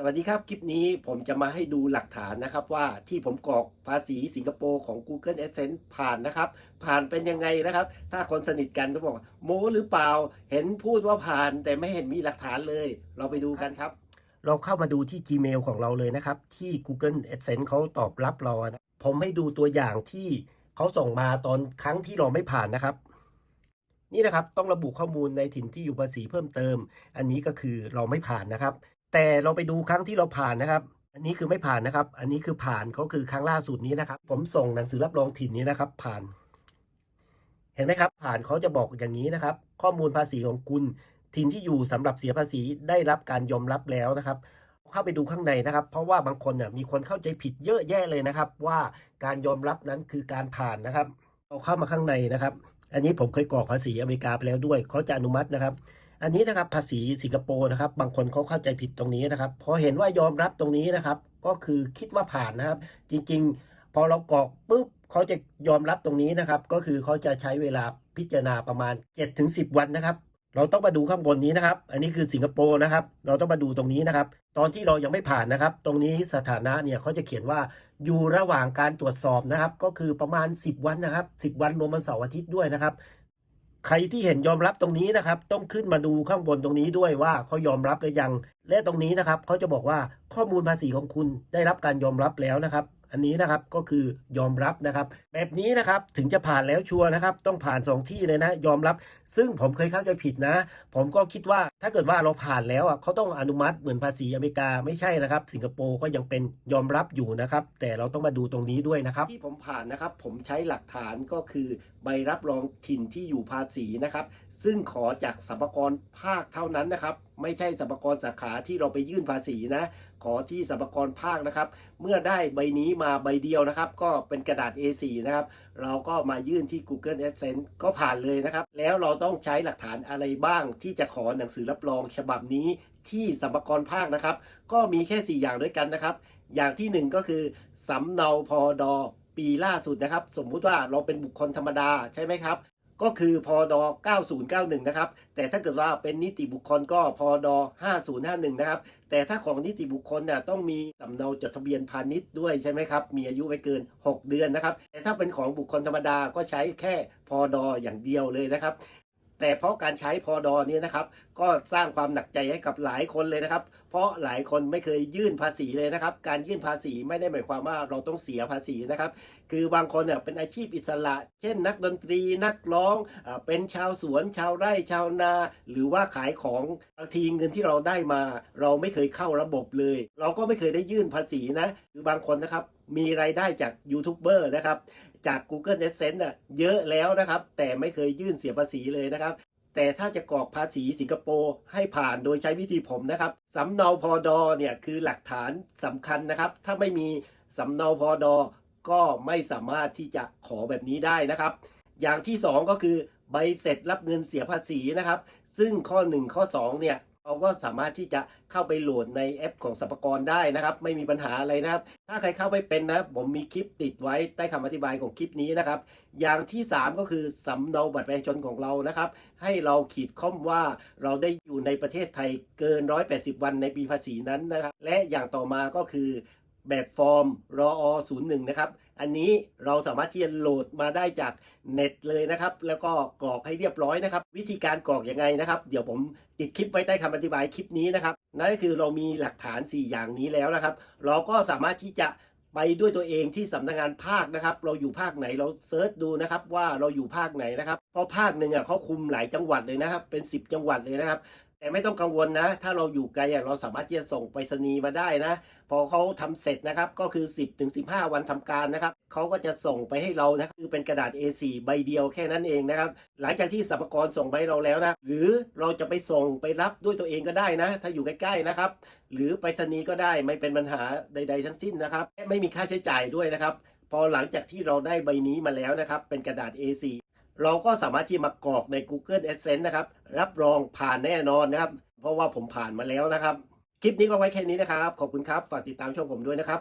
สวัสดีครับ คลิปนี้ผมจะมาให้ดูหลักฐานนะครับว่าที่ผมกรอกภาษีสิงคโปร์ของ Google Adsense ผ่านนะครับ ผ่านเป็นยังไงนะครับ ถ้าคนสนิทกันก็บอกโม้หรือเปล่าเห็นพูดว่าผ่านแต่ไม่เห็นมีหลักฐานเลย เราไปดูกันครับ เราเข้ามาดูที่ Gmail ของเราเลยนะครับ ที่ Google Adsense เขาตอบรับเรานะผมให้ดูตัวอย่างที่เขาส่งมาตอนครั้งที่เราไม่ผ่านนะครับ นี่นะครับต้องระบุข้อมูลในถิ่นที่อยู่ภาษีเพิ่มเติม อันนี้ก็คือเราไม่ผ่านนะครับ แต่เราไปดูครั้งที่เราผ่านนะครับ อันนี้คือไม่ผ่านนะครับ อันนี้คือผ่านก็คือครั้งล่าสุดนี้นะครับ ผมส่งหนังสือรับรองถิ่นนี้นะครับ ผ่าน เห็นไหมครับ ผ่านเขาจะบอกอย่างนี้นะครับ ข้อมูลภาษีของคุณถิ่นที่อยู่สำหรับเสียภาษีได้รับการยอมรับแล้วนะครับเข้าไปดูข้างในนะครับ เพราะว่าบางคนเนี่ยมีคนเข้าใจผิดเยอะแยะเลยนะครับ ว่าการยอมรับนั้นคือการผ่านนะครับเราเข้ามาข้างในนะครับ อันนี้ผมเคยกรอกภาษีอเมริกาไปแล้วด้วยเขาจะอนุมัตินะครับ อันนี้นะครับภาษีสิงคโปร์นะครับ บางคนเขาเข้าใจผิดตรงนี้นะครับ พอเห็นว่ายอมรับตรงนี้นะครับ ก็คือคิดว่าผ่านนะครับ จริง ๆ พอเรากรอกปุ๊บเขาจะยอมรับตรงนี้นะครับ ก็คือเขาจะใช้เวลาพิจารณาประมาณ 7-10 วันนะครับ เราต้องมาดูข้างบนนี้นะครับ อันนี้คือสิงคโปร์นะครับ เราต้องมาดูตรงนี้นะครับ ตอนที่เรายังไม่ผ่านนะครับ ตรงนี้สถานะเนี่ยเขาจะเขียนว่าอยู่ระหว่างการตรวจสอบนะครับ ก็คือประมาณ 10 วันนะครับ 10 วันรวมวันเสาร์อาทิตย์ด้วยนะครับ ใครที่เห็นยอมรับตรงนี้นะครับ ต้องขึ้นมาดูข้างบนตรงนี้ด้วยว่าเขายอมรับหรือยัง และตรงนี้นะครับเขาจะบอกว่าข้อมูลภาษีของคุณได้รับการยอมรับแล้วนะครับ อันนี้นะครับก็คือยอมรับนะครับ แบบนี้นะครับถึงจะผ่านแล้วชัวร์นะครับ ต้องผ่านสองที่เลยนะ ยอมรับ ซึ่งผมเคยเข้าใจผิดนะ ผมก็คิดว่าถ้าเกิดว่าเราผ่านแล้วอะเขาต้องอนุมัติเหมือนภาษีอเมริกาไม่ใช่นะครับ สิงคโปร์ก็ยังเป็นยอมรับอยู่นะครับ แต่เราต้องมาดูตรงนี้ด้วยนะครับ ที่ผมผ่านนะครับ ผมใช้หลักฐานก็คือใบรับรองถิ่นที่อยู่ภาษีนะครับ ซึ่งขอจากสรรพากรภาคเท่านั้นนะครับ ไม่ใช่สรรพากรสาขาที่เราไปยื่นภาษีนะ ขอที่สรรพากรภาคนะครับ เมื่อได้ใบนี้มาใบเดียวนะครับ ก็เป็นกระดาษ A4 นะครับ เราก็มายื่นที่ Google Adsense ก็ผ่านเลยนะครับ แล้วเราต้องใช้หลักฐานอะไรบ้าง ที่จะขอหนังสือรับรองฉบับนี้ที่สรรพากรภาคนะครับ ก็มีแค่ 4 อย่างด้วยกันนะครับ อย่างที่ 1 ก็คือสำเนาพอดอปีล่าสุดนะครับ สมมุติว่าเราเป็นบุคคลธรรมดาใช่ไหมครับก็คือพอดอ9091 นะครับ แต่ถ้าเกิดว่าเป็นนิติบุคคลก็พอดอ5051 นะครับ แต่ถ้าของนิติบุคคลเนี่ยต้องมีสำเนาจดทะเบียนพาณิชย์ด้วยใช่ไหมครับ มีอายุไม่เกิน 6 เดือนนะครับ แต่ถ้าเป็นของบุคคลธรรมดาก็ใช้แค่พอดออย่างเดียวเลยนะครับ แต่เพราะการใช้พอดอนี้นะครับ ก็สร้างความหนักใจให้กับหลายคนเลยนะครับ เพราะหลายคนไม่เคยยื่นภาษีเลยนะครับ การยื่นภาษีไม่ได้หมายความว่าเราต้องเสียภาษีนะครับ คือบางคนเนี่ยเป็นอาชีพอิสระ เช่น นักดนตรีนักร้องเป็นชาวสวนชาวไร่ชาวนา หรือว่าขายของบางทีเงินที่เราได้มา เราไม่เคยเข้าระบบเลย เราก็ไม่เคยได้ยื่นภาษีนะ คือบางคนนะครับมีรายได้จากยูทูบเบอร์นะครับ จาก Google Adsense น่ะเยอะแล้วนะครับ แต่ไม่เคยยื่นเสียภาษีเลยนะครับ แต่ถ้าจะกรอกภาษีสิงคโปร์ให้ผ่านโดยใช้วิธีผมนะครับสำเนาพอดอเนี่ยคือหลักฐานสำคัญนะครับ ถ้าไม่มีสำเนาพอดอก็ไม่สามารถที่จะขอแบบนี้ได้นะครับ อย่างที่ 2 ก็คือใบเสร็จรับเงินเสียภาษีนะครับ ซึ่งข้อ 1 ข้อ2เนี่ย เราก็สามารถที่จะเข้าไปโหลดในแอปของสรรพากรได้นะครับ ไม่มีปัญหาอะไรนะครับ ถ้าใครเข้าไม่เป็นนะผมมีคลิปติดไว้ใต้คำอธิบายของคลิปนี้นะครับ อย่างที่ 3 ก็คือสำเนาบัตรประชาชนของเรานะครับ ให้เราขีดข้อมว่าเราได้อยู่ในประเทศไทยเกิน 180 วันในปีภาษีนั้นนะครับ และอย่างต่อมาก็คือแบบฟอร์มรอ01นะครับ อันนี้เราสามารถที่จะโหลดมาได้จากเน็ตเลยนะครับ แล้วก็กรอกให้เรียบร้อยนะครับ วิธีการกรอกยังไงนะครับ เดี๋ยวผมติดคลิปไว้ใต้คำอธิบายคลิปนี้นะครับนั่นก็คือเรามีหลักฐาน 4 อย่างนี้แล้วนะครับ เราก็สามารถที่จะไปด้วยตัวเองที่สำนักงานภาคนะครับ เราอยู่ภาคไหนเราเซิร์ชดูนะครับว่าเราอยู่ภาคไหนนะครับ เพราะภาคหนึ่งอะเขาคุมหลายจังหวัดเลยนะครับ เป็น 10 จังหวัดเลยนะครับ แต่ไม่ต้องกังวลนะ ถ้าเราอยู่ไกลเราสามารถที่จะส่งไปรษณีย์มาได้นะ พอเขาทำเสร็จนะครับ ก็คือ 10ถึง15 วันทำการนะครับเขาก็จะส่งไปให้เรานะคือเป็นกระดาษ A4 ใบเดียวแค่นั้นเองนะครับ หลังจากที่สรรพากรส่งไปเราแล้วนะ หรือเราจะไปส่งไปรับด้วยตัวเองก็ได้นะ ถ้าอยู่ใกล้ๆนะครับ หรือไปรษณีย์ก็ได้ไม่เป็นปัญหาใด ๆ ทั้งสิ้นนะครับและไม่มีค่าใช้จ่ายด้วยนะครับ พอหลังจากที่เราได้ใบนี้มาแล้วนะครับ เป็นกระดาษ A4 เราก็สามารถที่มากรอกใน Google Adsense นะครับ รับรองผ่านแน่นอนนะครับ เพราะว่าผมผ่านมาแล้วนะครับ คลิปนี้ก็ไว้แค่นี้นะครับ ขอบคุณครับ ฝากติดตามช่องผมด้วยนะครับ